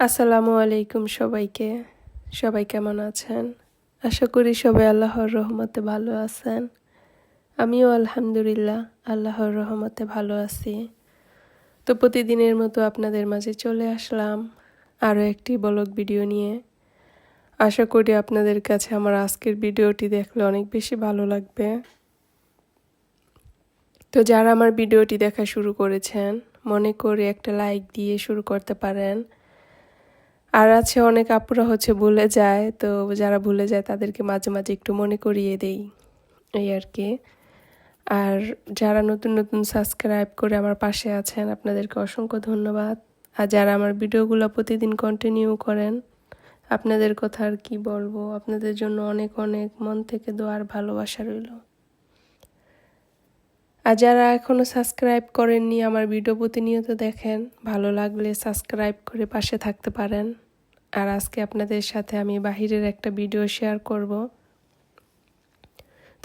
আসসালামু আলাইকুম সবাইকে। সবাই কেমন আছেন? আশা করি সবাই আল্লাহর রহমতে ভালো আছেন। আমিও আলহামদুলিল্লাহ আল্লাহর রহমতে ভালো আছি। তো প্রতিদিনের মতো আপনাদের মাঝে চলে আসলাম আরও একটি ব্লগ ভিডিও নিয়ে। আশা করি আপনাদের কাছে আমার আজকের ভিডিওটি দেখলে অনেক বেশি ভালো লাগবে। তো যারা আমার ভিডিওটি দেখা শুরু করেছেন, মনে করে একটা লাইক দিয়ে শুরু করতে পারেন। আর আছে অনেক আপুরা হচ্ছে ভুলে যায়, তো যারা ভুলে যায় তাদেরকে মাঝে মাঝে একটু মনে করিয়ে দেই, এই আর কি। আর যারা নতুন নতুন সাবস্ক্রাইব করে আমার পাশে আছেন, আপনাদেরকে অসংখ্য ধন্যবাদ। আর যারা আমার ভিডিওগুলো প্রতিদিন কন্টিনিউ করেন, আপনাদের কথা আর কি বলব? আপনাদের জন্য অনেক অনেক মন থেকে দোয়ার ভালোবাসা রইল। আর যারা এখনও সাবস্ক্রাইব করেননি আমার ভিডিও প্রতিনিয়ত দেখেন, ভালো লাগলে সাবস্ক্রাইব করে পাশে থাকতে পারেন। আর আজকে আপনাদের সাথে আমি বাহিরের একটা ভিডিও শেয়ার করব।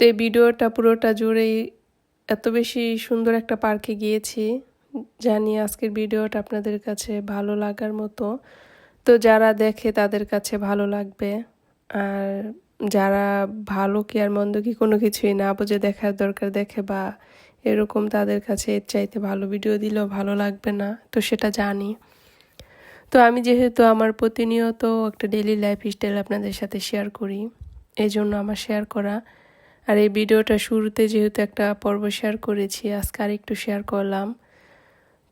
তো এই ভিডিওটা পুরোটা জুড়েই এত বেশি সুন্দর একটা পার্কে গিয়েছি, জানি আজকের ভিডিওটা আপনাদের কাছে ভালো লাগার মতো। তো যারা দেখে তাদের কাছে ভালো লাগবে। আর যারা ভালো কি আর মন্দ কি কোনো কিছুই না বুঝে দেখার দরকার দেখে বা এরকম তাদের কাছে এর চাইতে ভালো ভিডিও দিলেও ভালো লাগবে না, তো সেটা জানি। তো আমি যেহেতু আমার প্রতিনিয়ত একটা ডেলি লাইফ স্টাইল আপনাদের সাথে শেয়ার করি এই জন্য আমার শেয়ার করা। আর এই ভিডিওটা শুরুতে যেহেতু একটা পর্ব শেয়ার করেছি, আজকে আরেকটু শেয়ার করলাম।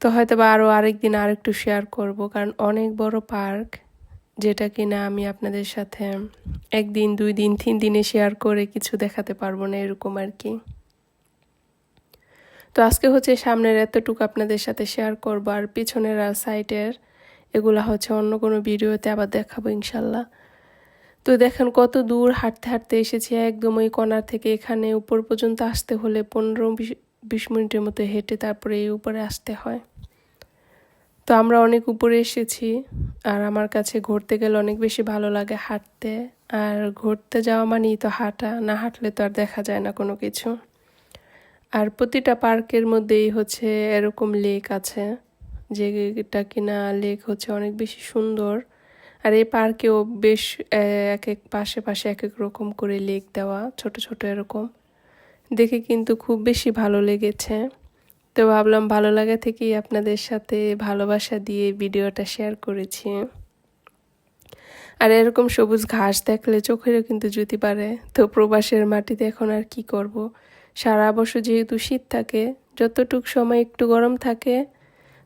তো হয়তো বা আরও আরেকদিন আরেকটু শেয়ার করব, কারণ অনেক বড় পার্ক যেটা কিনা আমি আপনাদের সাথে একদিন, দুই দিন, তিন দিনে শেয়ার করে কিছু দেখাতে পারব না এরকম আর কি। তো আজকে হচ্ছে সামনের এতটুকু আপনাদের সাথে শেয়ার করব, আর পিছনের আর সাইডের এগুলা হচ্ছে অন্য কোনো ভিডিওতে আবার দেখাবো ইনশাল্লাহ। তো দেখেন কত দূর হাঁটতে হাঁটতে এসেছি, একদম ওই কণার থেকে এখানে উপর পর্যন্ত আসতে হলে পনেরো বিশ মিনিটের মতো হেঁটে তারপরে এই উপরে আসতে হয়। তো আমরা অনেক উপরে এসেছি, আর আমার কাছে ঘুরতে গেলে অনেক বেশি ভালো লাগে হাঁটতে। আর ঘুরতে যাওয়া মানেই তো হাঁটা, না হাঁটলে তো আর দেখা যায় না কোনো কিছু। আর প্রতিটা পার্কের মধ্যেই হচ্ছে এরকম লেক আছে, যেটা কিনা লেক হচ্ছে অনেক বেশি সুন্দর। আর এই পার্কেও বেশ এক এক পাশে পাশে এক এক রকম করে লেক দেওয়া, ছোট ছোট এরকম। দেখে কিন্তু খুব বেশি ভালো লেগেছে। তো ভাবলাম ভালো লাগা থেকেই আপনাদের সাথে ভালোবাসা দিয়ে ভিডিওটা শেয়ার করেছি। আর এরকম সবুজ ঘাস দেখলে চোখেরও কিন্তু জুতি পারে তো প্রবাসের মাটিতে এখন আর কি করব। সারা বছর যেহেতু শীত থাকে, যতটুক সময় একটু গরম থাকে,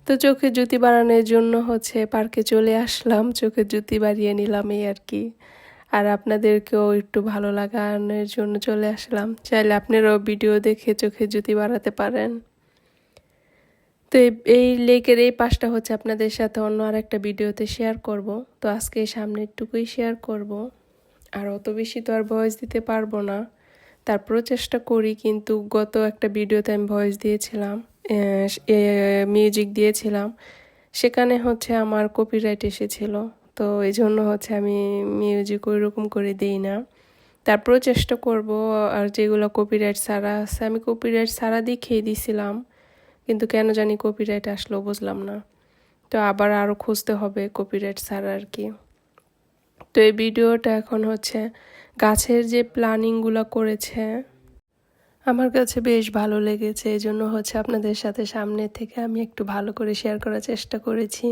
তো চোখের জুতি বাড়ানোর জন্য হচ্ছে পার্কে চলে আসলাম, চোখের জুতি বাড়িয়ে নিলাম এই আর কি। আর আপনাদেরকেও একটু ভালো লাগানোর জন্য চলে আসলাম। চাইলে আপনারাও ভিডিও দেখে চোখের জুতি বাড়াতে পারেন। তো এই লেকের এই পাশটা হচ্ছে আপনাদের সাথে অন্য আর একটা ভিডিওতে শেয়ার করব। তো আজকে সামনেরটুকুই শেয়ার করব। আর অত বেশি তো আর ভয়েস দিতে পারব না। তারপরেও চেষ্টা করি, কিন্তু গত একটা ভিডিওতে আমি ভয়েস দিয়েছিলাম মিউজিক দিয়েছিলাম। সেখানে হচ্ছে আমার কপিরাইট এসেছিল। তো এই জন্য হচ্ছে আমি মিউজিক ওই রকম করে দিই না। তারপরেও চেষ্টা করব, আর যেগুলো কপিরাইট সারা আছে, আমি কপিরাইট সারা দিয়ে খেয়ে দিয়েছিলাম কিন্তু কেন জানি কপিরাইট আসলো, বুঝলাম না। তো আবার আরও খুঁজতে হবে কপিরাইট সারা আর কি। তো এই ভিডিওটা এখন হচ্ছে গাছের যে প্ল্যানিংগুলো করেছে, আমার কাছে বেশ ভালো লেগেছে। এই জন্য হচ্ছে আপনাদের সাথে সামনে থেকে আমি একটু ভালো করে শেয়ার করার চেষ্টা করেছি,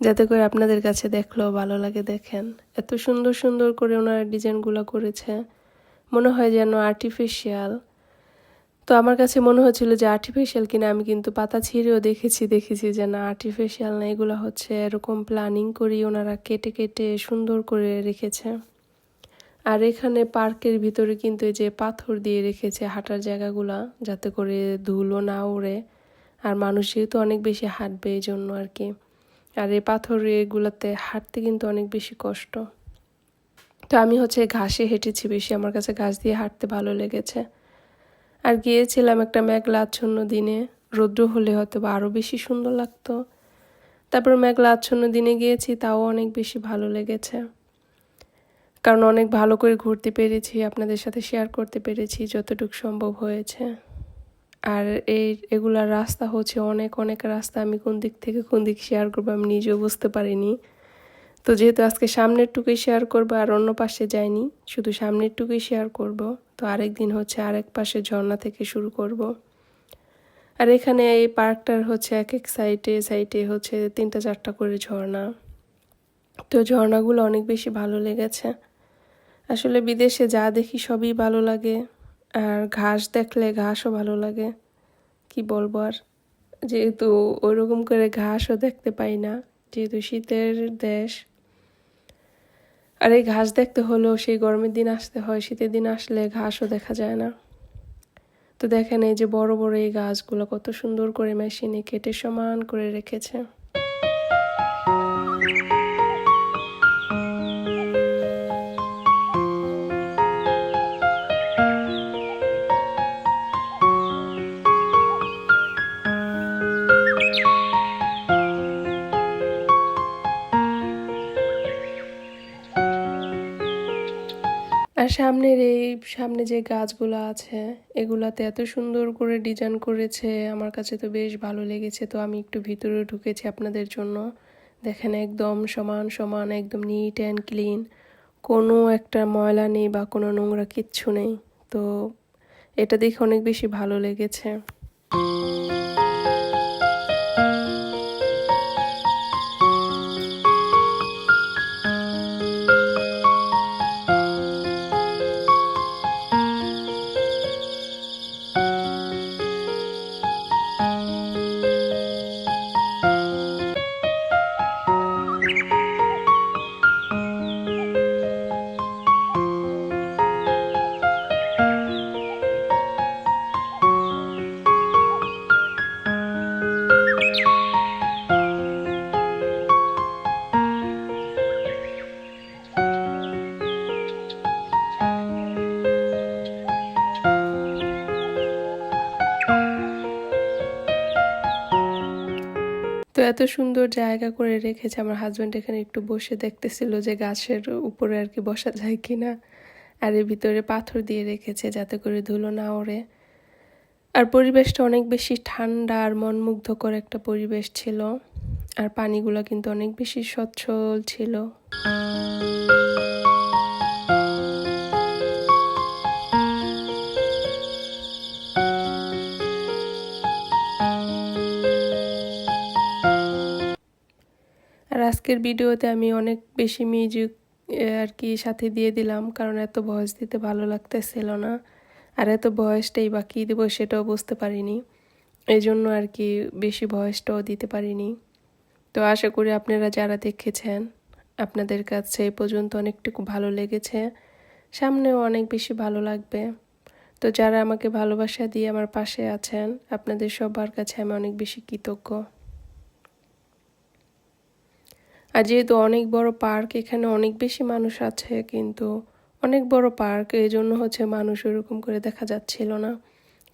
যাতে করে আপনাদের কাছে দেখলেও ভালো লাগে দেখেন। এত সুন্দর সুন্দর করে ওনারা ডিজাইনগুলো করেছে। মনে হয় যেন আর্টিফিশিয়াল তো আমার কাছে মনে হচ্ছিল যে আর্টিফিশিয়াল কিনা আমি কিন্তু পাতা ছিঁড়েও দেখেছি দেখেছি যে না আর্টিফিশিয়াল না। এগুলো হচ্ছে এরকম প্ল্যানিং করি ওনারা কেটে কেটে সুন্দর করে রেখেছে। আর এখানে পার্কের ভিতরে কিন্তু এই যে পাথর দিয়ে রেখেছে হাঁটার জায়গাগুলা, যাতে করে ধুলো না ওড়ে। আর মানুষ যেহেতু অনেক বেশি হাঁটবে এই জন্য আর কি আর এই পাথর এগুলোতে হাঁটতে কিন্তু অনেক বেশি কষ্ট। তো আমি হচ্ছে ঘাসে হেঁটেছি, বেশি আমার কাছে ঘাস দিয়ে হাঁটতে ভালো লেগেছে। আর গিয়েছিলাম একটা মেঘলা আচ্ছন্ন দিনে, রৌদ্র হলে হয়তো বা আরও বেশি সুন্দর লাগতো। তারপর মেঘলা আচ্ছন্ন দিনে গিয়েছি, তাও অনেক বেশি ভালো লেগেছে। কারণ অনেক ভালো করে ঘুরতে পেরেছি, আপনাদের সাথে শেয়ার করতে পেরেছি যতটুকু সম্ভব হয়েছে। আর এই এগুলার রাস্তা হচ্ছে অনেক অনেক রাস্তা। আমি কোন দিক থেকে কোন দিক শেয়ার করব আমি নিজেও বুঝতে পারিনি। তো যেহেতু আজকে সামনের টুকুই শেয়ার করব আর অন্য পাশে যাইনি, শুধু সামনের টুকুই শেয়ার করব, তো আরেক দিন হচ্ছে আরেক পাশে ঝর্ণা থেকে শুরু করব। আর এখানে এই পার্কটার হচ্ছে এক এক সাইডে সাইডে হচ্ছে তিনটা চারটা করে ঝর্ণা। তো ঝর্ণাগুলো অনেক বেশি ভালো লেগেছে। আসলে বিদেশে যা দেখি সবই ভালো লাগে, আর ঘাস দেখলে ঘাসও ভালো লাগে। কি বলব আর? যেহেতু ওইরকম করে ঘাসও দেখতে পাই না, যেহেতু শীতের দেশ। আর এই ঘাস দেখতে হলেও সেই গরমের দিন আসতে হয়, শীতের দিন আসলে ঘাসও দেখা যায় না। তো দেখেন এই যে বড় বড় এই গাছগুলো কত সুন্দর করে মেশিনে কেটে সমান করে রেখেছে। আর সামনের এই, সামনে যে গাছগুলো আছে, এগুলাতে এত সুন্দর করে ডিজাইন করেছে, আমার কাছে তো বেশ ভালো লেগেছে। তো আমি একটু ভিতরে ঢুকেছি আপনাদের জন্য। দেখেন একদম সমান সমান, একদম নিট অ্যান্ড ক্লিন কোনো একটা ময়লা নেই বা কোনো নোংরা কিচ্ছু নেই। তো এটা দেখে অনেক বেশি ভালো লেগেছে। এত সুন্দর জায়গা করে রেখেছে। আমার হাজব্যান্ড এখানে একটু বসে দেখতেছিল যে গাছের উপরে আর কি বসা যায় কিনা। আর এর ভিতরে পাথর দিয়ে রেখেছে যাতে করে ধুলো না ওড়ে। আর পরিবেশটা অনেক বেশি ঠান্ডা আর মনমুগ্ধকর একটা পরিবেশ ছিল। আর পানিগুলো কিন্তু অনেক বেশি সচ্ছল ছিল। আর আজকের ভিডিওতে আমি অনেক বেশি মিউজিক আর কি সাথে দিয়ে দিলাম, কারণ এত ভয়েস দিতে ভালো লাগতেছিল না। আর এত ভয়েসটাই বা কী দেবো সেটাও বুঝতে পারিনি। এই জন্য আর কি বেশি ভয়েসটাও দিতে পারিনি। তো আশা করি আপনারা যারা দেখেছেন, আপনাদের কাছে এই পর্যন্ত অনেকটুকু ভালো লেগেছে। সামনেও অনেক বেশি ভালো লাগবে। তো যারা আমাকে ভালোবাসা দিয়ে আমার পাশে আছেন, আপনাদের সবার কাছে আমি অনেক বেশি কৃতজ্ঞ। আর যেহেতু অনেক বড় পার্ক, এখানে অনেক বেশি মানুষ আছে, কিন্তু অনেক বড় পার্ক এই জন্য হচ্ছে মানুষ ওরকম করে দেখা যাচ্ছিল না।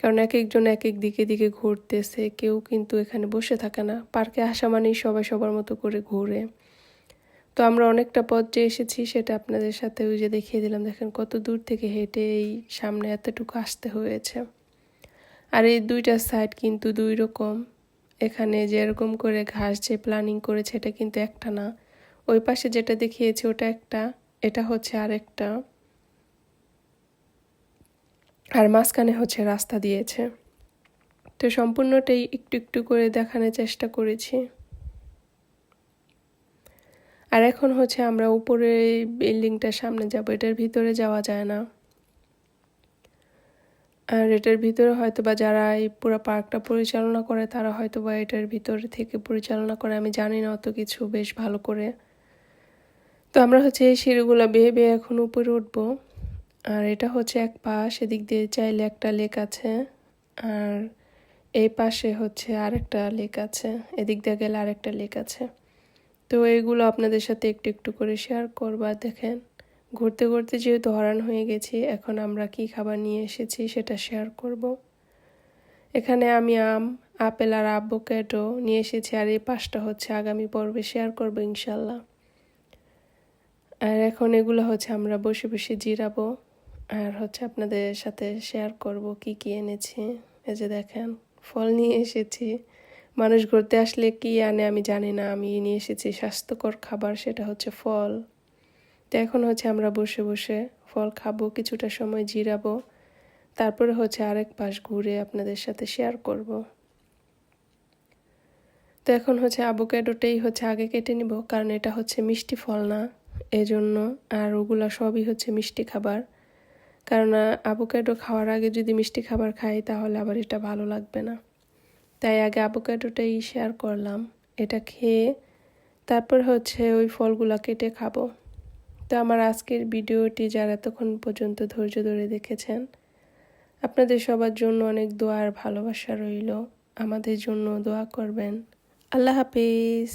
কারণ এক একজন এক এক দিকে দিকে ঘুরতেছে, কেউ কিন্তু এখানে বসে থাকে না। পার্কে আসা মানেই সবাই সবার মতো করে ঘুরে। তো আমরা অনেকটা পথ যে এসেছি, সেটা আপনাদের সাথে ওই যে দেখিয়ে দিলাম। দেখেন কত দূর থেকে হেঁটে এই সামনে এতটুকু আসতে হয়েছে। আর এই দুইটা সাইড কিন্তু দুই রকম। এখানে যেরকম করে ঘাস যে প্ল্যানিং করেছে, এটা কিন্তু একটা না। ওই পাশে যেটা দেখিয়েছে, ওটা একটা, এটা হচ্ছে আর একটা আর মাঝখানে হচ্ছে রাস্তা দিয়েছে। তো সম্পূর্ণটাই একটু একটু করে দেখানোর চেষ্টা করেছি। আর এখন হচ্ছে আমরা উপরে বিল্ডিংটার সামনে যাব, এটার ভিতরে যাওয়া যায় না। আর এটার ভিতরে হয়তো বা যারা এই পুরো পার্কটা পরিচালনা করে, তারা হয়তো বা এটার ভিতরে থেকে পরিচালনা করে। আমি জানি না অত কিছু বেশ ভালো করে। তো আমরা হচ্ছে এই সিঁড়িগুলো বেয়ে বেয়ে এখন উপরে উঠবো। আর এটা হচ্ছে এক পাশ, এদিক দিয়ে চাইলে একটা লেক আছে। আর এই পাশে হচ্ছে আরেকটা লেক আছে, এদিক দিয়ে গেলে আরেকটা লেক আছে। তো এইগুলো আপনাদের সাথে একটু একটু করে শেয়ার করবা দেখেন। ঘুরতে ঘুরতে যেহেতু হরান হয়ে গেছি, এখন আমরা কি খাবার নিয়ে এসেছি সেটা শেয়ার করব। এখানে আমি আম, আপেল আর আবোকেটো নিয়ে এসেছি আর এই পাঁচটা হচ্ছে আগামী পর্বে শেয়ার করব ইনশাল্লাহ আর এখন এগুলো হচ্ছে আমরা বসে বসে জিরাবো। আর হচ্ছে আপনাদের সাথে শেয়ার করব কি কি এনেছি। এই যে দেখেন, ফল নিয়ে এসেছি। মানুষ ঘুরতে আসলে কি আনে আমি জানি না। আমি নিয়ে এসেছি স্বাস্থ্যকর খাবার, সেটা হচ্ছে ফল। তো এখন হচ্ছে আমরা বসে বসে ফল খাব, কিছুটা সময় জিরাবো, তারপরে হচ্ছে আরেক পাশ ঘুরে আপনাদের সাথে শেয়ার করব। তো এখন হচ্ছে অ্যাভোক্যাডোটাই হচ্ছে আগে কেটে নিব, কারণ এটা হচ্ছে মিষ্টি ফল না, এজন্য আর ওগুলা সবই হচ্ছে মিষ্টি খাবার। কারণ অ্যাভোক্যাডো খাওয়ার আগে যদি মিষ্টি খাবার খাই, তাহলে আবার এটা ভালো লাগবে না। তাই আগে অ্যাভোক্যাডোটাই শেয়ার করলাম, এটা খেয়ে তারপর হচ্ছে ওই ফলগুলা কেটে খাব। তো আমার আজকের ভিডিওটি যারা এতক্ষণ পর্যন্ত ধৈর্য ধরে দেখেছেন, আপনাদের সবার জন্য অনেক দোয়া আর ভালোবাসা রইল। আমাদের জন্য দোয়া করবেন। আল্লাহ হাফিজ।